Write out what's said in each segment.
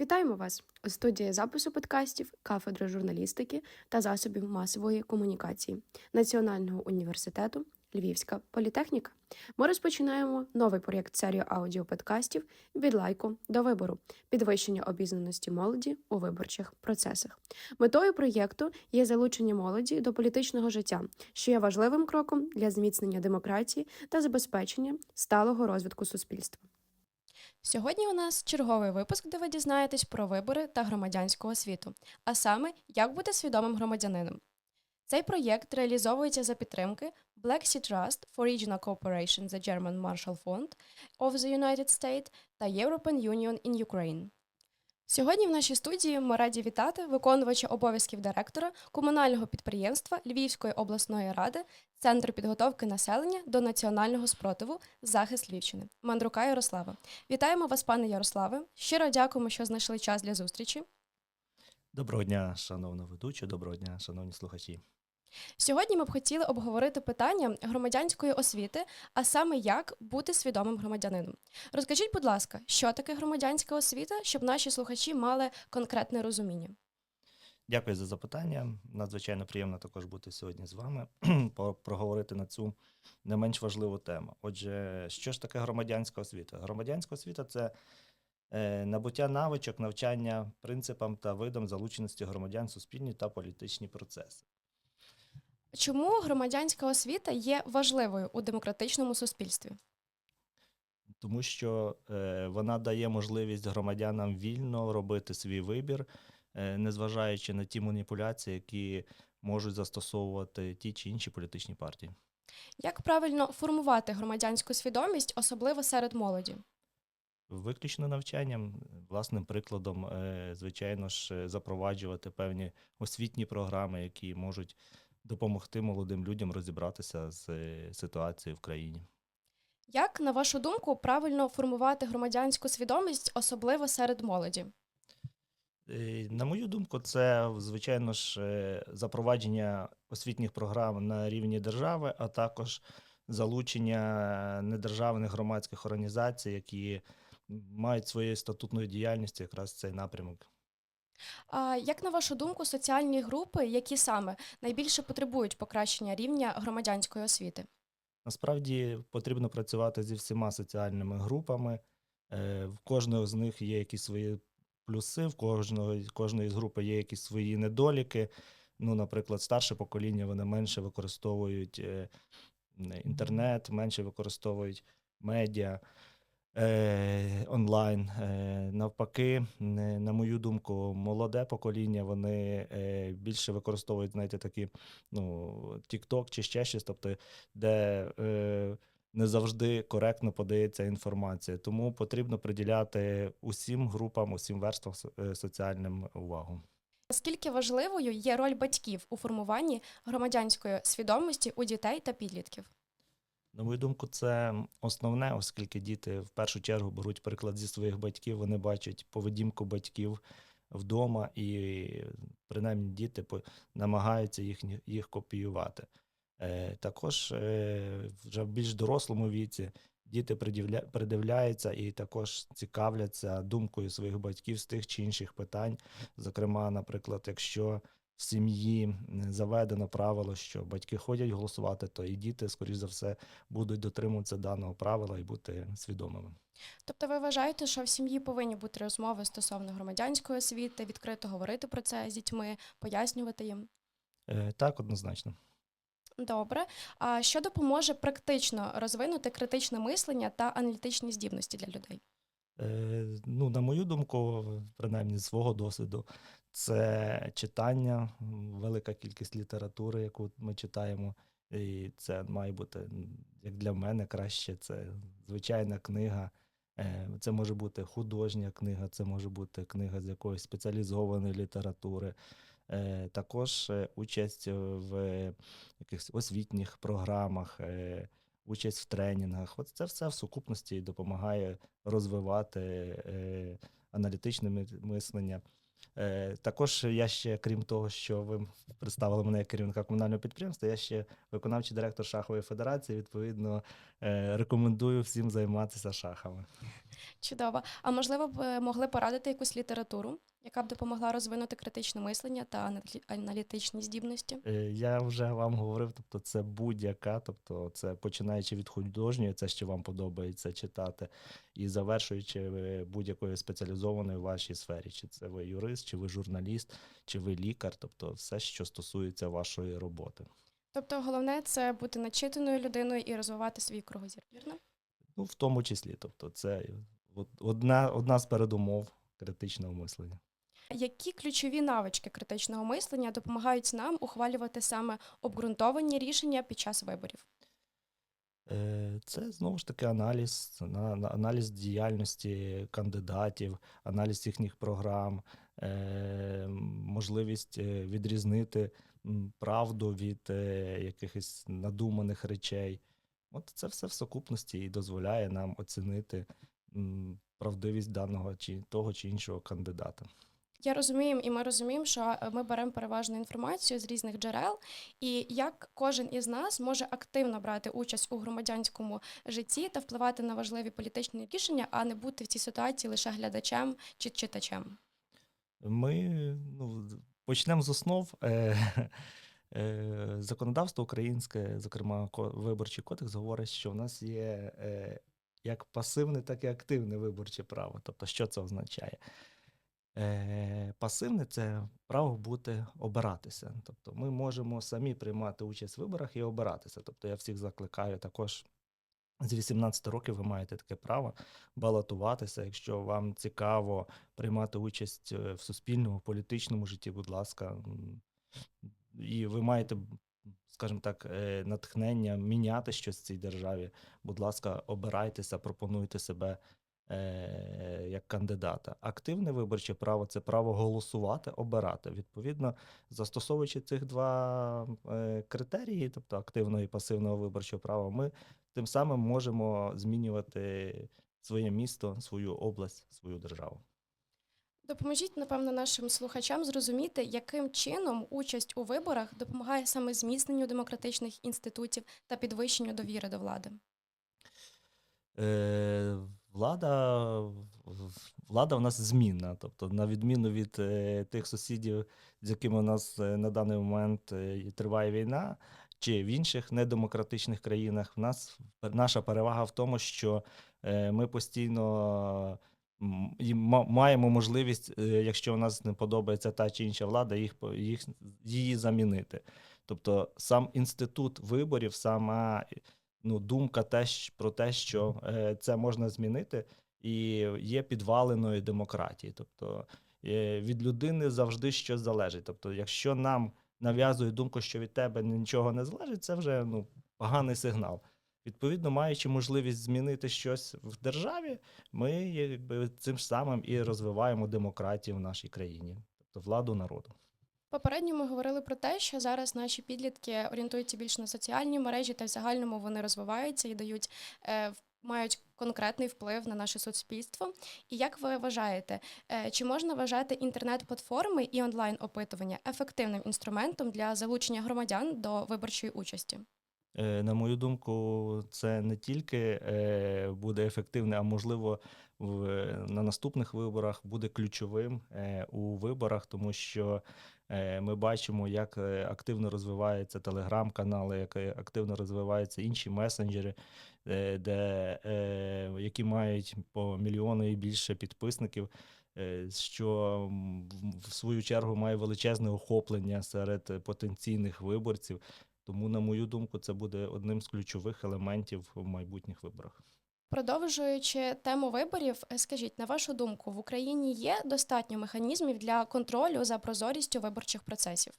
Вітаємо вас у студії запису подкастів кафедри журналістики та засобів масової комунікації Національного університету Львівська політехніка. Ми розпочинаємо новий проєкт серію аудіоподкастів від лайку до вибору, підвищення обізнаності молоді у виборчих процесах. Метою проєкту є залучення молоді до політичного життя, що є важливим кроком для зміцнення демократії та забезпечення сталого розвитку суспільства. Сьогодні у нас черговий випуск, де ви дізнаєтесь про вибори та громадянську освіту, а саме як бути свідомим громадянином. Цей проєкт реалізовується за підтримки Black Sea Trust for Regional Cooperation The German Marshall Fund of the United States та European Union in Ukraine. Сьогодні в нашій студії ми раді вітати виконувача обов'язків директора комунального підприємства Львівської обласної ради Центру підготовки населення до національного спротиву Захист Львівщини Мандрука Ярослава. Вітаємо вас, пане Ярославе. Щиро дякуємо, що знайшли час для зустрічі. Доброго дня, шановна ведуча, доброго дня, шановні слухачі. Сьогодні ми б хотіли обговорити питання громадянської освіти, а саме як бути свідомим громадянином. Розкажіть, будь ласка, що таке громадянська освіта, щоб наші слухачі мали конкретне розуміння. Дякую за запитання. Надзвичайно приємно також бути сьогодні з вами, проговорити на цю не менш важливу тему. Отже, що ж таке громадянська освіта? Громадянська освіта це е, набуття навичок, навчання принципам та видам залученості громадян суспільні та політичні процеси. Чому громадянська освіта є важливою у демократичному суспільстві? тому що е, вона дає можливість громадянам вільно робити свій вибір, е, незважаючи на ті маніпуляції, які можуть застосовувати ті чи інші політичні партії. Як правильно формувати громадянську свідомість, особливо серед молоді? Виключно навчанням, власним прикладом, е, звичайно ж, е, запроваджувати певні освітні програми, які можуть допомогти молодим людям розібратися з е, ситуацією в країні. Як, на вашу думку, правильно формувати громадянську свідомість, особливо серед молоді? Е, На мою думку, це звичайно ж е, запровадження освітніх програм на рівні держави, а також залучення недержавних громадських організацій, які мають своєю статутною діяльністю якраз цей напрямок. А як на вашу думку, соціальні групи, які саме найбільше потребують покращення рівня громадянської освіти? Насправді потрібно працювати зі всіма соціальними групами. Е, В кожного з них є якісь свої плюси, в кожного, кожної з групи є якісь свої недоліки. Ну, наприклад, старше покоління вони менше використовують е, інтернет, менше використовують медіа онлайн. Е, навпаки, не- на мою думку, молоде покоління вони е, більше використовують, знаєте, такі ну, TikTok чи ще щось, тобто, де е, не завжди коректно подається інформація. Тому потрібно приділяти усім групам, усім верствам е, соціальним увагу. Наскільки важливою є роль батьків у формуванні громадянської свідомості у дітей та підлітків? На мою думку, це основне, оскільки діти в першу чергу беруть приклад зі своїх батьків, вони бачать поведінку батьків вдома, і принаймні діти намагаються їх, їх копіювати. Е, також е, вже в більш дорослому віці діти придивля, придивляються і також цікавляться думкою своїх батьків з тих чи інших питань. Зокрема, наприклад, якщо в сім'ї заведено правило, що батьки ходять голосувати, то і діти, скоріш за все, будуть дотримуватися даного правила і бути свідомими. Тобто ви вважаєте, що в сім'ї повинні бути розмови стосовно громадянської освіти, відкрито говорити про це з дітьми, пояснювати їм? Е, Так, однозначно. Добре. А що допоможе практично розвинути критичне мислення та аналітичні здібності для людей? Е, Ну, на мою думку, принаймні з свого досвіду, це читання, велика кількість літератури, яку ми читаємо. І це має бути, як для мене, краще. Це звичайна книга. Е, Це може бути художня книга, це може бути книга з якоїсь спеціалізованої літератури. Е, Також участь в якихось освітніх програмах, участь в тренінгах. От це все в сукупності допомагає розвивати е, аналітичне мислення, Е, Також я ще, крім того, що ви представили мене як керівника комунального підприємства, я ще виконавчий директор шахової федерації. Відповідно, е, рекомендую всім займатися шахами. Чудово. А можливо б е, могли порадити якусь літературу, яка б допомогла розвинути критичне мислення та аналі- аналітичні здібності? Е, Я вже вам говорив, тобто це будь-яка, тобто це починаючи від художньої, це що вам подобається читати, і завершуючи е, будь-якою спеціалізованою в вашій сфері, чи це ви юрист, чи ви журналіст, чи ви лікар, тобто все, що стосується вашої роботи. Тобто, головне це бути начитаною людиною і розвивати свій кругозір, вірно? Ну, в тому числі, тобто, це одна, одна з передумов критичного мислення. Які ключові навички критичного мислення допомагають нам ухвалювати саме обґрунтовані рішення під час виборів? Е, Це знову ж таки аналіз, на- на- аналіз діяльності кандидатів, аналіз їхніх програм, е, можливість е, відрізнити правду від якихось надуманих речей. От це все в сукупності і дозволяє нам оцінити правдивість даного чи того чи іншого кандидата. Я розумію, і ми розуміємо, що е, ми беремо переважну інформацію з різних джерел, і як кожен із нас може активно брати участь у громадянському житті та впливати на важливі політичні рішення, а не бути в цій ситуації лише глядачем чи читачем. Ми ну, почнемо з основ. Е, е, законодавство українське, зокрема, виборчий кодекс, говорить, що в нас є як пасивне, так і активне виборче право. Тобто, що це означає? Е, пасивне це право бути обиратися. Тобто, ми можемо самі приймати участь в виборах і обиратися. Тобто, я всіх закликаю також. З 18 років ви маєте таке право балотуватися. Якщо вам цікаво приймати участь е, в суспільному політичному житті, будь ласка, і ви маєте, скажімо так, е, натхнення міняти щось в цій державі. Будь ласка, обирайтеся, пропонуйте себе як кандидата. Активне виборче право це право голосувати, обирати. Відповідно, застосовуючи цих два е, критерії, тобто активного і пасивного виборчого права, ми тим самим можемо змінювати своє місто, свою область, свою державу. Допоможіть, напевно, нашим слухачам зрозуміти, яким чином участь у виборах допомагає саме зміцненню демократичних інститутів та підвищенню довіри до влади. Влада, влада в нас змінна. Тобто, на відміну від е, тих сусідів, з якими у нас е, на даний момент е, триває війна, чи в інших недемократичних країнах, в нас наша перевага в тому, що ми постійно. і маємо можливість, якщо у нас не подобається та чи інша влада, їх, їх її замінити. Тобто сам інститут виборів, сама ну, думка те, про те, що е, це можна змінити, і є підваленою демократії. Тобто е, від людини завжди щось залежить. Тобто, якщо нам нав'язують думку, що від тебе нічого не залежить, це вже ну, поганий сигнал. Відповідно, маючи можливість змінити щось в державі, ми якби цим самим і розвиваємо демократію в нашій країні, тобто владу народу. Попередньо ми говорили про те, що зараз наші підлітки орієнтуються більш на соціальні мережі, та в загальному вони розвиваються і дають е, мають конкретний вплив на наше суспільство. І як ви вважаєте, е, чи можна вважати інтернет-платформи і онлайн-опитування ефективним інструментом для залучення громадян до виборчої участі? Е, На мою думку, це не тільки буде ефективне, а можливо, на наступних виборах буде ключовим у виборах, тому що ми бачимо, як е, активно розвиваються телеграм-канали, як е, активно розвиваються інші месенджери, е, де, е, які мають по мільйону і більше підписників. е, Що в- свою чергу має величезне охоплення серед е, потенційних виборців. Тому, на мою думку, це буде одним з ключових елементів в майбутніх виборах. Продовжуючи тему виборів, скажіть, на вашу думку, в Україні є достатньо механізмів для контролю за прозорістю виборчих процесів?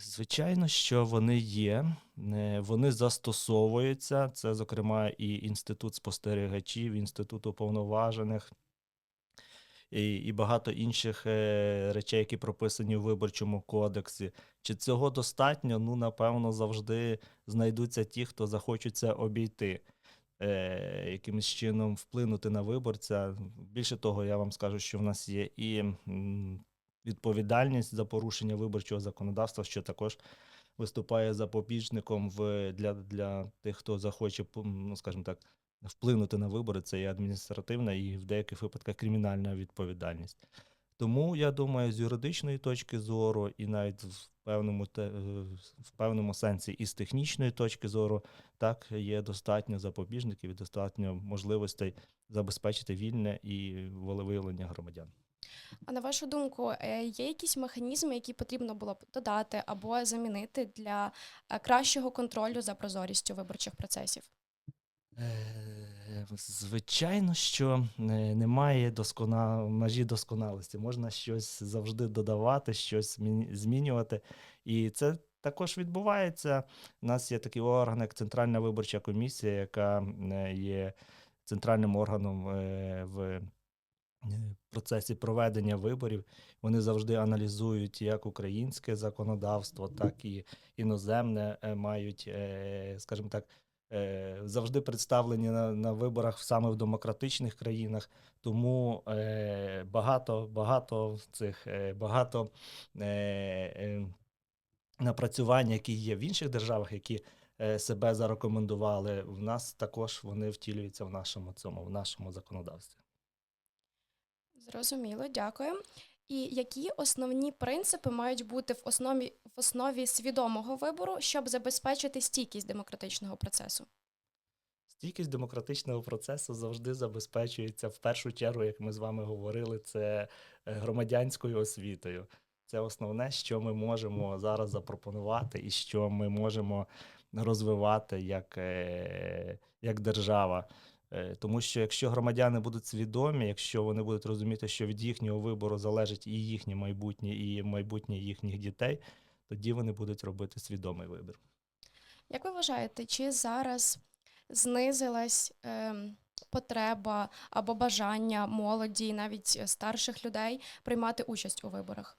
Звичайно, що вони є, е, вони застосовуються. Це, зокрема, і інститут спостерігачів, інститут уповноважених. І, і багато інших е, речей, які прописані у виборчому кодексі. Чи цього достатньо? Ну, напевно, завжди знайдуться ті, хто захочуть це обійти. е, якимось чином вплинути на виборця. Більше того, я вам скажу, що в нас є і відповідальність за порушення виборчого законодавства, що також виступає запобіжником в, для, для тих, хто захоче, ну, скажімо так, вплинути на вибори. Це є адміністративна і в деяких випадках кримінальна відповідальність. Тому я думаю, з юридичної точки зору, і навіть в певному е, в певному сенсі, і з технічної точки зору, так є достатньо запобіжників і достатньо можливостей забезпечити вільне і волевиявлення громадян. А на вашу думку, е, є якісь механізми, які потрібно було б додати або замінити для е, кращого контролю за прозорістю виборчих процесів? Звичайно, що е, немає доскона... межі досконалості. Можна щось завжди додавати, щось змінювати. І це також відбувається. У нас є такий орган, як Центральна виборча комісія, яка е, є центральним органом е, в процесі проведення виборів. Вони завжди аналізують як українське законодавство, так і іноземне мають, скажімо так, завжди представлені на, на виборах саме в демократичних країнах. Тому е, багато, багато цих е, багато е, е, напрацювань, які є в інших державах, які е, себе зарекомендували, в нас також вони втілюються в нашому цьому, в нашому законодавстві. Зрозуміло, дякую. І які основні принципи мають бути в основі, в основі свідомого вибору, щоб забезпечити стійкість демократичного процесу? Стійкість демократичного процесу завжди забезпечується в першу чергу, як ми з вами говорили, це е, громадянською освітою. Це основне, що ми можемо зараз запропонувати, і що ми можемо розвивати як, е, як держава. Е, Тому що якщо громадяни будуть свідомі, якщо вони будуть розуміти, що від їхнього вибору залежить і їхнє майбутнє, і майбутнє їхніх дітей, тоді вони будуть робити свідомий вибір. Як ви вважаєте, чи зараз знизилась ем, потреба або бажання молоді, навіть е, старших людей приймати участь у виборах?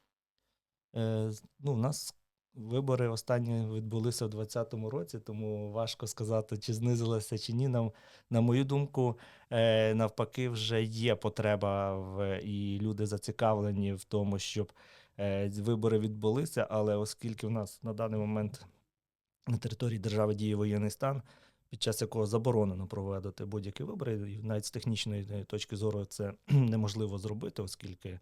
Е, ну, у нас вибори останні відбулися у 2020 році, тому важко сказати, чи знизилося, чи ні. На, на мою думку, е, навпаки, вже є потреба в, і люди зацікавлені в тому, щоб е, вибори відбулися, але оскільки в нас на даний момент на території держави діє воєнний стан, під час якого заборонено проводити будь-які вибори, і навіть з технічної точки зору це неможливо зробити, оскільки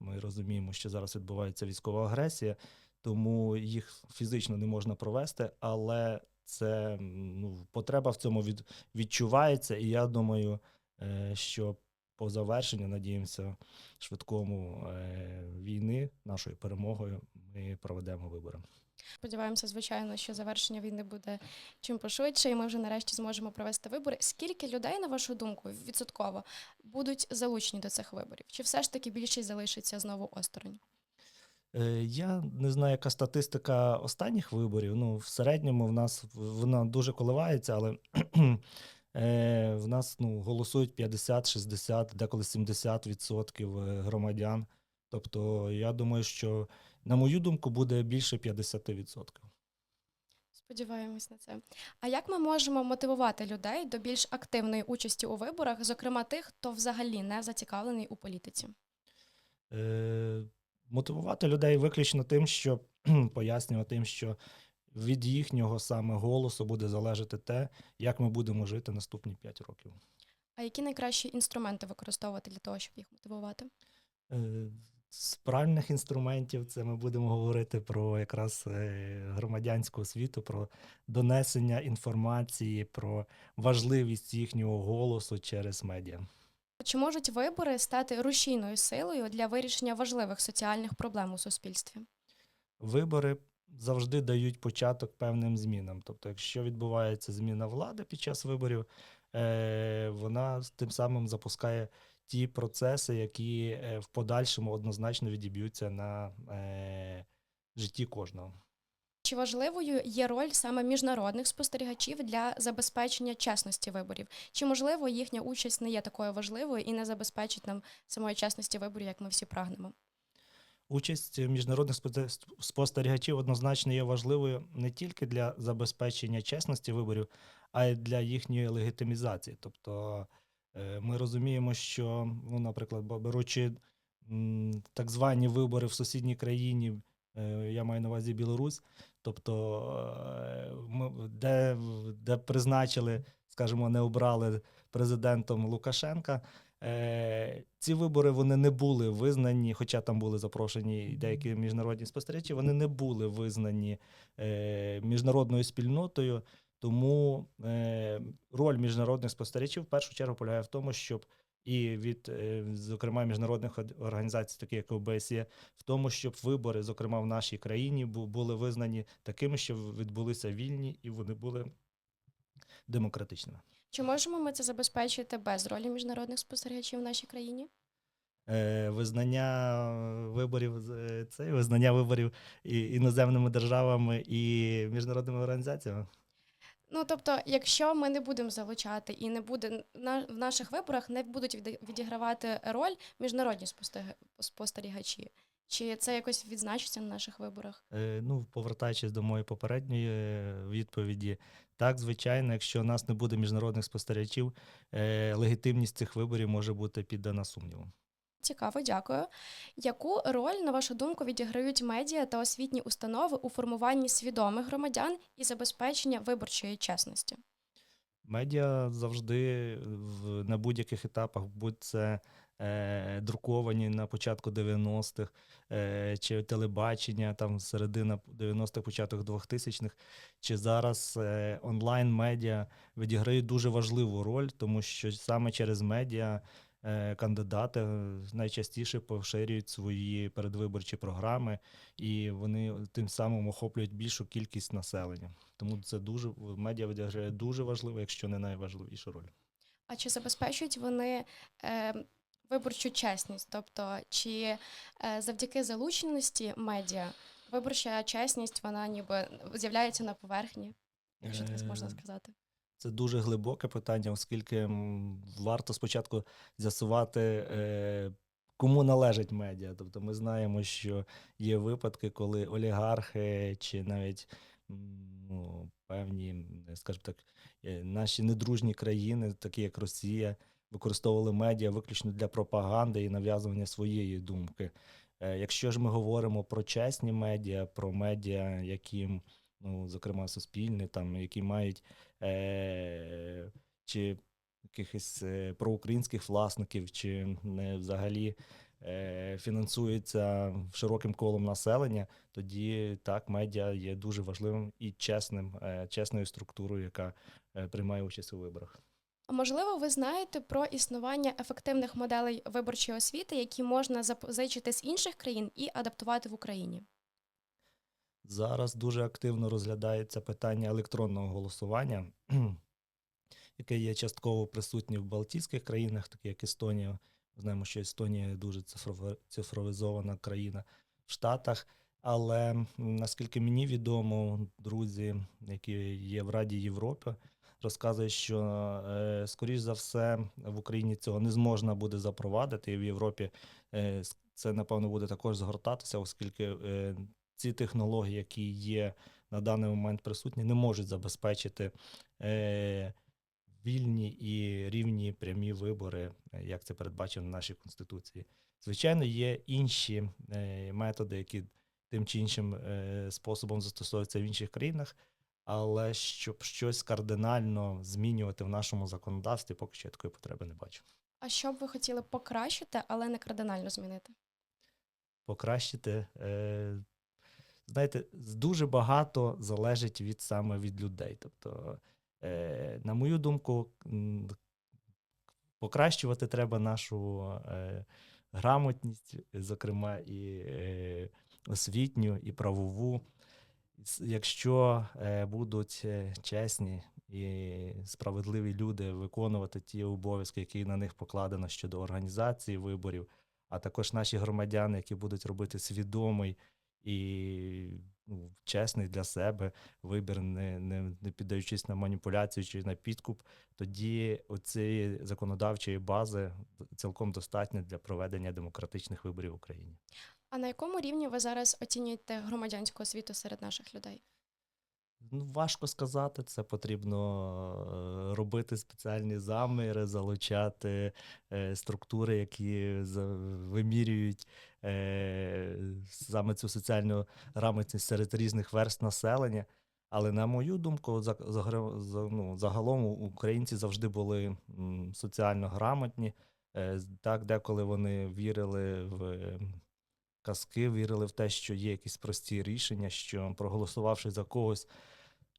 ми розуміємо, що зараз відбувається військова агресія, тому їх фізично не можна провести, але це ну, потреба в цьому від, відчувається, і я думаю, е, що по завершенню, надіємося, швидкому е, війни, нашою перемогою, ми проведемо вибори. Сподіваємося, звичайно, що завершення війни буде чим пошвидше, і ми вже нарешті зможемо провести вибори. Скільки людей, на вашу думку, відсотково будуть залучені до цих виборів? Чи все ж таки більшість залишиться знову осторонь? Е, Я не знаю, яка статистика останніх виборів. Ну, в середньому в нас вона дуже коливається, але е, в нас ну, голосують 50, 60, деколи 70 відсотків е, громадян. Тобто, я думаю, що, на мою думку, буде більше 50 відсотків. Сподіваємось на це. А як ми можемо мотивувати людей до більш активної участі у виборах, зокрема тих, хто взагалі не зацікавлений у політиці? Е, мотивувати людей виключно тим, що пояснювати їм, що від їхнього саме голосу буде залежати те, як ми будемо жити наступні 5 років. А які найкращі інструменти використовувати для того, щоб їх мотивувати? Е, З правильних інструментів це ми будемо говорити про якраз е, громадянську освіту, про донесення інформації, про важливість їхнього голосу через медіа. Чи можуть вибори стати рушійною силою для вирішення важливих соціальних проблем у суспільстві? Вибори завжди дають початок певним змінам. Тобто, якщо відбувається зміна влади під час виборів, е, вона тим самим запускає ті процеси, які е, в подальшому однозначно відіб'ються на е, житті кожного. Чи важливою є роль саме міжнародних спостерігачів для забезпечення чесності виборів? Чи можливо їхня участь не є такою важливою і не забезпечить нам самої чесності виборів, як ми всі прагнемо? Участь міжнародних спостерігачів однозначно є важливою не тільки для забезпечення чесності виборів, а й для їхньої легітимізації. Тобто е, ми розуміємо, що, ну, наприклад, беручи так звані вибори в сусідній країні, я маю на увазі Білорусь, тобто е, де, де призначили, скажімо, не обрали президентом Лукашенка. Е, ці вибори вони не були визнані, хоча там були запрошені деякі міжнародні спостерігачі, вони не були визнані е, міжнародною спільнотою. Тому е, роль міжнародних спостерігачів в першу чергу полягає в тому, щоб і від, е, зокрема, міжнародних організацій, таких як ОБСЄ, в тому, щоб вибори, зокрема в нашій країні, були визнані такими, що відбулися вільні і вони були демократичними. Чи можемо ми це забезпечити без ролі міжнародних спостерігачів в нашій країні? Е, Визнання виборів е, це визнання виборів іноземними державами і міжнародними організаціями. Ну тобто, якщо ми не будемо залучати і не буде на в наших виборах не будуть відігравати роль міжнародні спостеріг- спостерігачі, чи це якось відзначиться на наших виборах? Е, Ну, повертаючись до моєї попередньої е, відповіді, так, звичайно, якщо у нас не буде міжнародних спостерігачів, е, легітимність цих виборів може бути піддана сумніву. Цікаво, дякую. Яку роль, на вашу думку, відіграють медіа та освітні установи у формуванні свідомих громадян і забезпечення виборчої чесності? Медіа завжди в, на будь-яких етапах, будь це е, друковані на початку 90-х, е, чи телебачення, там середина 90-х, початок 2000-х, чи зараз е, онлайн-медіа відіграють дуже важливу роль, тому що саме через медіа кандидати найчастіше поширюють свої передвиборчі програми, і вони тим самим охоплюють більшу кількість населення. Тому це дуже медіа відіграє дуже важливу, якщо не найважливішу роль. А чи забезпечують вони е, виборчу чесність? Тобто, чи е, завдяки залученості медіа виборча чесність вона ніби з'являється на поверхні, якщо так можна Е, сказати? Це дуже глибоке питання, оскільки варто спочатку з'ясувати, е, кому належить медіа. Тобто ми знаємо, що є випадки, коли олігархи чи навіть ну, певні, скажімо так, е, наші недружні країни, такі як Росія, використовували медіа виключно для пропаганди і нав'язування своєї думки. Е, Якщо ж ми говоримо про чесні медіа, про медіа, які, ну, зокрема, суспільні, там, які мають е, чи якихось е, проукраїнських власників, чи не взагалі е, фінансуються широким колом населення, тоді так, медіа є дуже важливим і чесним, е, чесною структурою, яка е, приймає участь у виборах. Можливо, ви знаєте про існування ефективних моделей виборчої освіти, які можна запозичити з інших країн і адаптувати в Україні? Зараз дуже активно розглядається питання електронного голосування, яке є частково присутнє в Балтійських країнах, такі як Естонія. Ми знаємо, що Естонія дуже цифровізована країна в Штатах. Але наскільки мені відомо, друзі, які є в Раді Європи, розказують, що е, скоріш за все в Україні цього не зможна буде запровадити, і в Європі е, це напевно буде також згортатися, оскільки е, ці технології, які є на даний момент присутні, не можуть забезпечити е, вільні і рівні прямі вибори, е, як це передбачено в нашій конституції. Звичайно, є інші е, методи, які тим чи іншим е, способом застосовуються в інших країнах, але щоб щось кардинально змінювати в нашому законодавстві, поки що я такої потреби не бачу. А що б ви хотіли покращити, але не кардинально змінити? покращити. Е, знаєте, дуже багато залежить від саме від людей. Тобто, е, на мою думку, покращувати треба нашу е, грамотність, зокрема, і е, освітню, і правову. Якщо е, будуть е, чесні і справедливі люди виконувати ті обов'язки, які на них покладено щодо організації виборів, а також наші громадяни, які будуть робити свідомий і ну, чесний для себе вибір, не, не, не піддаючись на маніпуляцію чи на підкуп, тоді цієї законодавчої бази цілком достатньо для проведення демократичних виборів в Україні. А на якому рівні ви зараз оцінюєте громадянську освіту серед наших людей? Ну, важко сказати, це потрібно е, робити спеціальні заміри, залучати е, структури, які вимірюють е, саме цю соціальну грамотність серед різних верст населення. Але на мою думку, ну, загалом українці завжди були соціально грамотні. Так, деколи вони вірили в казки, вірили в те, що є якісь прості рішення, що проголосувавши за когось,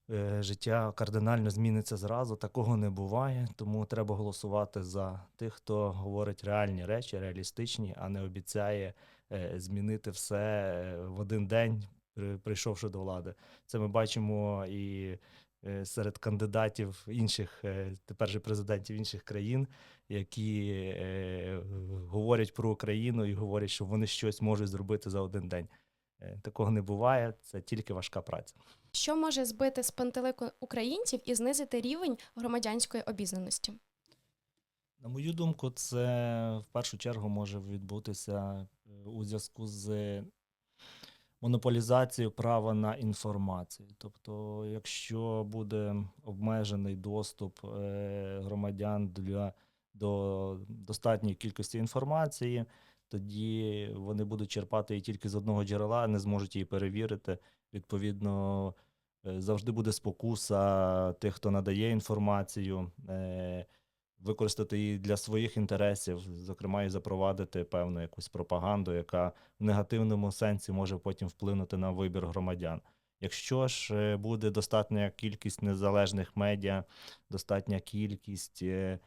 е, життя кардинально зміниться зразу. Такого не буває, тому треба голосувати за тих, хто говорить реальні речі, реалістичні, а не обіцяє е, змінити все е, в один день, при- прийшовши до влади. Це ми бачимо і серед кандидатів інших, е, тепер же президентів інших країн, які е, говорять про Україну і говорять, що вони щось можуть зробити за один день. Е, Такого не буває, це тільки важка праця. Що може збити з пантелику українців і знизити рівень громадянської обізнаності? На мою думку, це в першу чергу може відбутися е, у зв'язку з монополізацією права на інформацію. Тобто, якщо буде обмежений доступ е, громадян для, до достатньої кількості інформації, тоді вони будуть черпати її тільки з одного джерела, не зможуть її перевірити. Відповідно, е, завжди буде спокуса тих, хто надає інформацію. Використати її для своїх інтересів, зокрема, і запровадити певну якусь пропаганду, яка в негативному сенсі може потім вплинути на вибір громадян. Якщо ж е, буде достатня кількість незалежних медіа, достатня кількість е,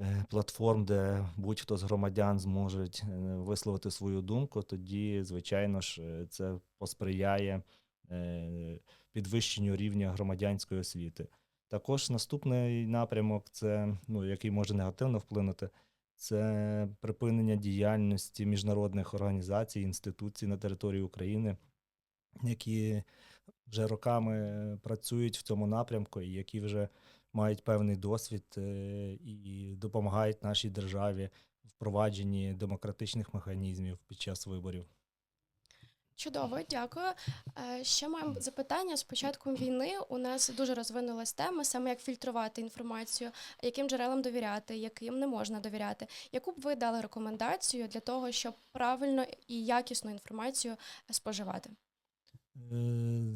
е, платформ, де будь-хто з громадян зможуть е, висловити свою думку, тоді, звичайно ж, це посприяє підвищенню рівня громадянської освіти. Також наступний напрямок, це ну, який може негативно вплинути, це припинення діяльності міжнародних організацій, інституцій на території України, які вже роками працюють в цьому напрямку і які вже мають певний досвід е, і допомагають нашій державі впровадженні демократичних механізмів під час виборів. Чудово, дякую. Е, Ще маємо запитання. З початком війни у нас дуже розвинулась тема, саме як фільтрувати інформацію, яким джерелам довіряти, яким не можна довіряти. Яку б ви дали рекомендацію для того, щоб правильно і якісну інформацію споживати? Е,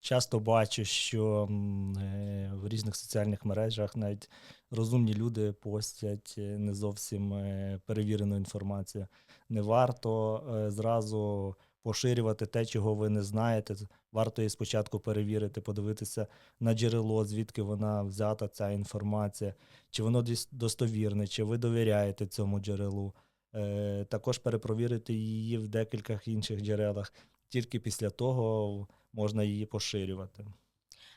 Часто бачу, що е, в різних соціальних мережах навіть розумні люди постять е, не зовсім е, перевірену інформацію. Не варто е, зразу поширювати те, чого ви не знаєте. Варто її спочатку перевірити, подивитися на джерело, звідки вона взята, ця інформація, чи воно достовірне, чи ви довіряєте цьому джерелу. Е, Також перепровірити її в декількох інших джерелах. Тільки після того можна її поширювати.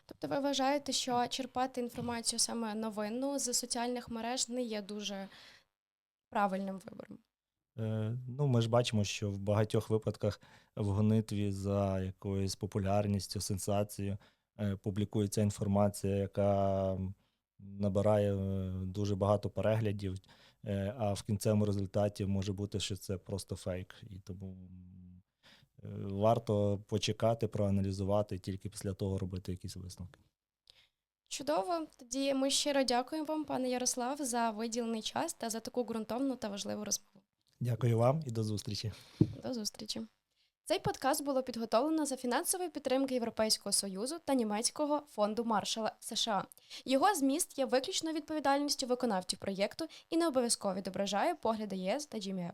Тобто, ви вважаєте, що черпати інформацію саме новинну з соціальних мереж не є дуже правильним вибором? Е, Ну, ми ж бачимо, що в багатьох випадках в гонитві за якоюсь популярністю, сенсацією е, публікується інформація, яка набирає е, дуже багато переглядів, а в кінцевому результаті може бути, що це просто фейк. І тому варто почекати, проаналізувати, тільки після того робити якісь висновки. Чудово. Тоді ми щиро дякуємо вам, пане Ярослав, за виділений час та за таку ґрунтовну та важливу розмову. Дякую вам і до зустрічі. До зустрічі. Цей подкаст було підготовлено за фінансової підтримки Європейського союзу та німецького фонду Маршала США. Його зміст є виключно відповідальністю виконавців проєкту і не обов'язково відображає погляди ЄС та GMF.